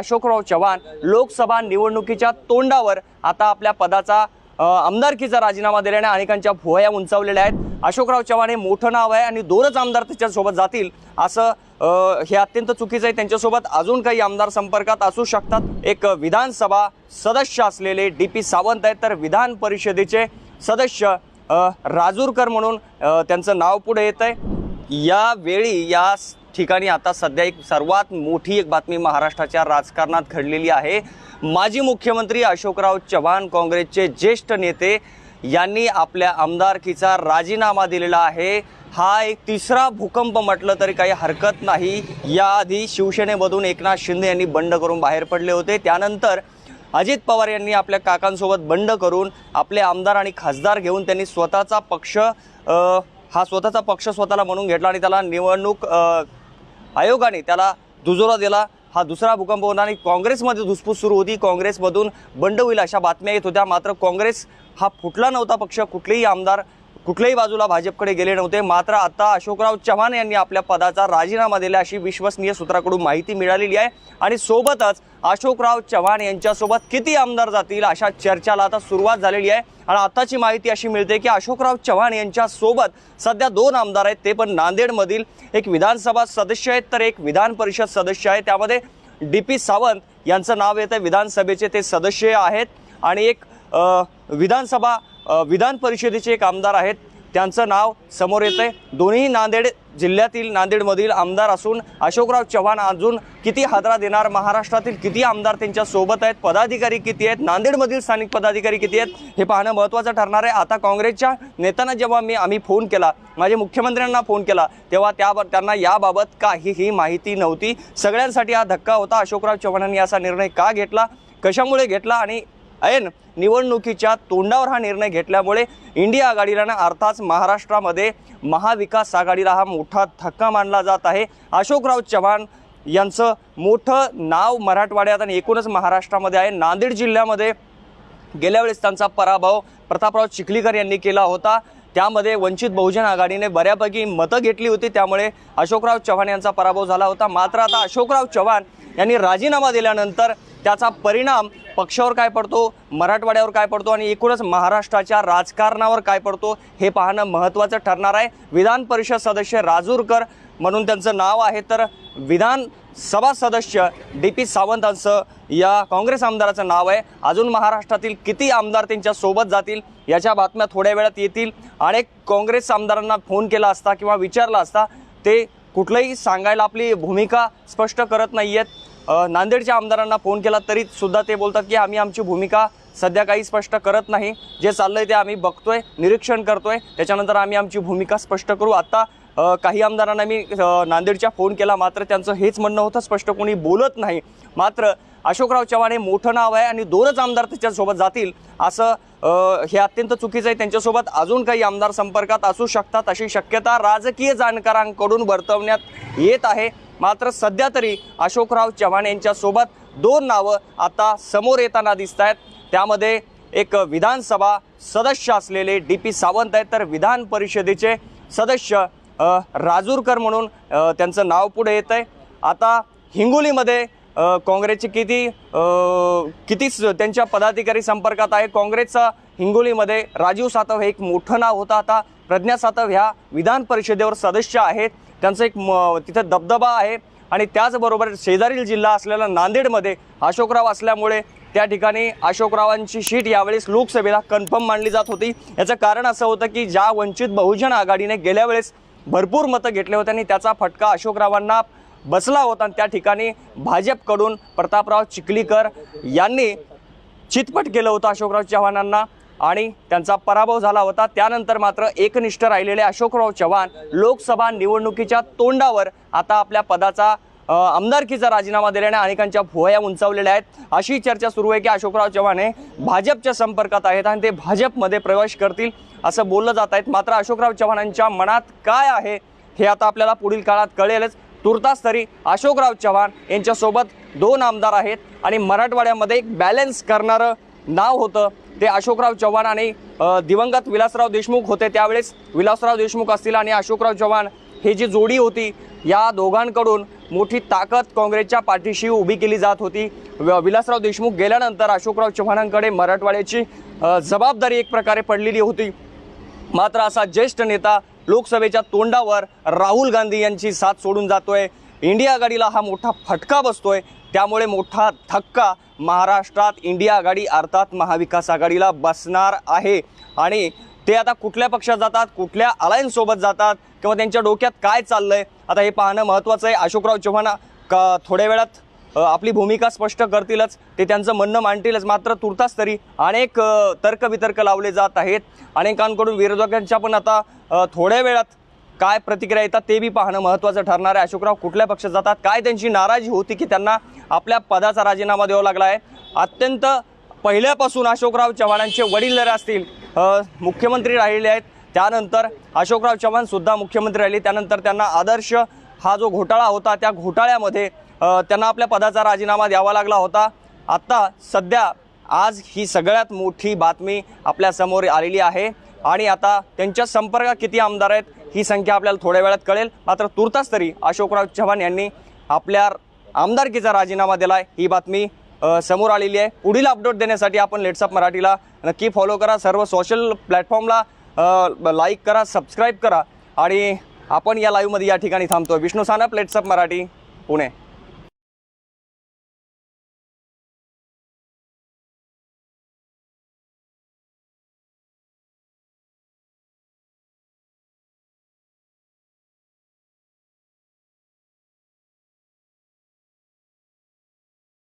अशोकराव चव्हाण लोकसभा निवडणुकीच्या तोंडावर आता आपल्या पदाचा आमदारकीचा राजीनामा दिल्याने अनेकांच्या भुवया उंचावलेल्या आहेत. अशोकराव चव्हाण हे मोठं नाव आहे आणि दोनच आमदार त्याच्यासोबत जातील असं हे अत्यंत चुकीचं आहे. त्यांच्यासोबत अजून काही आमदार संपर्कात असू शकतात. एक विधानसभा सदस्य असलेले डी पी सावंत आहेत. तर विधान परिषदेचे सदस्य राजूरकर म्हणून त्यांचं नाव पुढे येत आहे यावेळी या ठिकाणी आता सध्या एक सर्वात मोठी एक बातमी महाराष्ट्राच्या राजकारणात घडलेली आहे. माजी मुख्यमंत्री अशोकराव चव्हाण काँग्रेसचे ज्येष्ठ नेते यांनी आपल्या आमदारकीचा राजीनामा दिलेला आहे. हा एक तिसरा भूकंप म्हटलं तरी काही हरकत नाही. याआधी शिवसेनेमधून एकनाथ शिंदे यांनी बंड करून बाहेर पडले होते. त्यानंतर अजित पवार यांनी आपल्या काकांसोबत बंड करून आपले आमदार आणि खासदार घेऊन त्यांनी स्वतःचा पक्ष हा स्वतःचा पक्ष स्वतःला म्हणून घेतला आणि त्याला निवडणूक आयोगाने त्याला दुजोरा दिला. हा दुसरा भूकंप होता आणि काँग्रेसमध्ये धुसफूस सुरू होती. काँग्रेसमधून बंड होईल अशा बातम्या येत होत्या. मात्र काँग्रेस हा फुटला नव्हता पक्ष. कुठलेही आमदार कुठल्याही बाजूला भाजपकडे गेले नव्हते. मात्र आता अशोकराव चव्हाण यांनी आपल्या पदाचा राजीनामा दिला अशी विश्वसनीय सूत्राकडून माहिती मिळालेली आहे. आणि सोबतच अशोकराव चव्हाण यांच्यासोबत किती आमदार जातील अशा चर्चाला आता सुरुवात झालेली आहे. आणि आताची माहिती अशी मिळते की अशोकराव चव्हाण यांच्यासोबत सध्या दोन आमदार आहेत. ते पण नांदेडमधील एक विधानसभा सदस्य आहेत तर एक विधान परिषद सदस्य आहे. त्यामध्ये डी पी सावंत यांचं नाव येतं. विधानसभेचे ते सदस्य आहेत. आणि एक विधानसभा विधान परिषदेचे एक आमदार आहेत. त्यांचं नाव समोर येतं आहे दोन्ही नांदेड जिल्ह्यातील नांदेडमधील आमदार असून अशोकराव चव्हाण अजून किती हादरा देणार महाराष्ट्रातील किती आमदार त्यांच्यासोबत आहेत पदाधिकारी किती आहेत नांदेडमधील स्थानिक पदाधिकारी किती आहेत हे पाहणं महत्त्वाचं ठरणार आहे. आता काँग्रेसच्या नेत्यांना जेव्हा मी आम्ही फोन केला माझे मुख्यमंत्र्यांना फोन केला तेव्हा त्या त्यांना याबाबत काहीही माहिती नव्हती. सगळ्यांसाठी हा धक्का होता. अशोकराव चव्हाणांनी असा निर्णय का घेतला? कशामुळे घेतला? आणि ऐन निवडणुकीच्या तोंडावर हा निर्णय घेतल्यामुळे इंडिया आघाडीला ना अर्थात महाराष्ट्रामध्ये महाविकास आघाडीला हा मोठा धक्का मानला जात आहे. अशोकराव चव्हाण यांचं मोठं नाव मराठवाड्यात आणि एकूणच महाराष्ट्रामध्ये आहे. नांदेड जिल्ह्यामध्ये गेल्या वेळेस त्यांचा पराभव प्रतापराव चिखलीकर यांनी केला होता. त्यामध्ये वंचित बहुजन आघाडीने बऱ्यापैकी मतं घेतली होती. त्यामुळे अशोकराव चव्हाण यांचा पराभव झाला होता. मात्र आता अशोकराव चव्हाण यांनी राजीनामा दिल्यानंतर त्याचा परिणाम पक्षावर काय पडतो मराठवाड्यावर काय पडतो आणि एकूणच महाराष्ट्राच्या राजकारणावर काय पडतो हे पाहणं महत्त्वाचं ठरणार आहे. विधान परिषद सदस्य राजूरकर म्हणून त्यांचं नाव आहे तर विधानसभा सदस्य डी पी सावंतांचं या काँग्रेस आमदाराचं नाव आहे. अजून महाराष्ट्रातील किती आमदार त्यांच्यासोबत जातील याच्या बातम्या थोड्या वेळात येतील. अनेक काँग्रेस आमदारांना फोन केला असता किंवा विचारला असता ते कुठलंही सांगायला आपली भूमिका स्पष्ट करत नाही आहेत नांदेडच्या आमदारांना फोन केला तरी सुद्धा ते बोलतात की आम्ही आमची भूमिका सध्या काही स्पष्ट करत नाही. जे चाललंय ते आम्ही बघतोय निरीक्षण करतोय. त्याच्यानंतर आम्ही आमची भूमिका स्पष्ट करू. आता काही आमदारांना मी नांदेडच्या फोन केला मात्र त्यांचं हेच म्हणणं होतं स्पष्ट कोणी बोलत नाही. मात्र अशोकराव चव्हाण हे मोठं नाव आहे आणि दोनच आमदार त्याच्यासोबत जातील असं हे अत्यंत चुकीचं आहे. त्यांच्यासोबत अजून काही आमदार संपर्कात असू शकतात अशी शक्यता राजकीय जाणकारांकडून वर्तवण्यात येत आहे. मात्र सध्या तरी अशोकराव चव्हाण यांच्यासोबत दोन नावं आता समोर येताना दिसत आहेत. त्यामध्ये एक विधानसभा सदस्य असलेले डी पी सावंत आहेत. तर विधान परिषदेचे सदस्य राजूरकर म्हणून त्यांचं नाव पुढे येत आहे. आता हिंगोलीमध्ये काँग्रेसचे किती किती स- त्यांच्या पदाधिकारी संपर्कात आहे. काँग्रेसचा हिंगोलीमध्ये राजीव सातव हे एक मोठं नाव होतं. आता प्रज्ञा सातव ह्या विधान परिषदेवर सदस्य आहेत. त्यांचं एक म तिथं दबदबा आहे. आणि त्याचबरोबर शेजारील जिल्हा असलेला नांदेडमध्ये अशोकराव असल्यामुळे त्या ठिकाणी अशोकरावांची शीट यावेळेस लोकसभेला कन्फर्म मानली जात होती. याचं कारण असं होतं की ज्या वंचित बहुजन आघाडीने गेल्या वेळेस भरपूर मतं घेतले होते आणि त्याचा फटका अशोकरावांना बसला होता आणि त्या ठिकाणी भाजपकडून प्रतापराव चिखलीकर यांनी चितपट केलं होतं अशोकराव चव्हाणांना. आणि त्यांचा पराभव झाला होता. त्यानंतर मात्र एकनिष्ठ राहिलेले अशोकराव चव्हाण लोकसभा निवडणुकीच्या तोंडावर आता आपल्या पदाचा आमदारकीचा राजीनामा दिल्याने अनेकांच्या भुवया उंचावलेल्या आहेत. अशी चर्चा सुरू आहे की अशोकराव चव्हाण हे भाजपच्या संपर्कात आहेत आणि ते भाजपमध्ये प्रवेश करतील असं बोललं जात आहेत मात्र अशोकराव चव्हाणांच्या मनात काय आहे हे आता आपल्याला पुढील काळात कळेलच. तुर्तास तरी अशोकराव चव्हाण यांच्यासोबत दोन आमदार आहेत आणि मराठवाड्यामध्ये एक बॅलन्स करणारं नाव होतं ते अशोकराव चव्हाण आणि दिवंगत विलासराव देशमुख होते. त्यावेळेस विलासराव देशमुख असतील आणि अशोकराव चव्हाण हे जी जोडी होती या दोघांकडून मोठी ताकद काँग्रेसच्या पाठीशी उभी केली जात होती. विलासराव देशमुख गेल्यानंतर अशोकराव चव्हाणांकडे मराठवाड्याची जबाबदारी एक प्रकारे पडलेली होती. मात्र असा ज्येष्ठ नेता लोकसभेच्या तोंडावर राहुल गांधी यांची साथ सोडून जातोय. इंडिया आघाडीला हा मोठा फटका बसतोय. त्यामुळे मोठा धक्का महाराष्ट्रात इंडिया आघाडी अर्थात महाविकास आघाडीला बसणार आहे. आणि ते आता कुठल्या पक्षात जातात कुठल्या अलायन्ससोबत जातात किंवा त्यांच्या डोक्यात काय चाललंय? आता हे पाहणं महत्त्वाचं आहे. अशोकराव चव्हाण का थोड्या वेळात आपली भूमिका स्पष्ट करतीलच. ते त्यांचं म्हणणं मांडतीलच मात्र तुर्तास तरी अनेक तर्कवितर्क लावले जात आहेत. अनेकांकडून विरोधकांच्या पण आता थोड्या वेळात काय प्रतिक्रिया येतात ते बी पाहणं महत्त्वाचं ठरणार आहे. अशोकराव कुठल्या पक्षात जातात? काय त्यांची नाराजी होती की त्यांना आपल्या पदाचा राजीनामा द्यावा लागला आहे? अत्यंत पहिल्यापासून अशोकराव चव्हाणांचे वडील जर असतील मुख्यमंत्री राहिलेले आहेत. त्यानंतर अशोकराव चव्हाण सुद्धा मुख्यमंत्री राहिले. त्यानंतर त्यांना आदर्श हा जो घोटाळा होता त्या घोटाळ्यामध्ये त्यांना आपल्या पदाचा राजीनामा द्यावा लागला होता. आत्ता सध्या आज ही सगळ्यात मोठी बातमी आपल्यासमोर आलेली आहे. आणि आता त्यांच्या संपर्कात किती आमदार आहेत ही संख्या आपल्याला थोड्या वेळात कळेल. मात्र तुर्तास तरी अशोकराव चव्हाण यांनी आपल्या आमदारकीचा राजीनामा दिला आहे ही बातमी समोर आलेली आहे. पुढील अपडेट देण्यासाठी आपण लेट्सअप मराठीला नक्की फॉलो करा. सर्व सोशल प्लॅटफॉर्मला लाईक करा सबस्क्राईब करा. आणि आपण या लाईव्हमध्ये या ठिकाणी थांबतो विष्णू सानप लेट्सअप मराठी पुणे.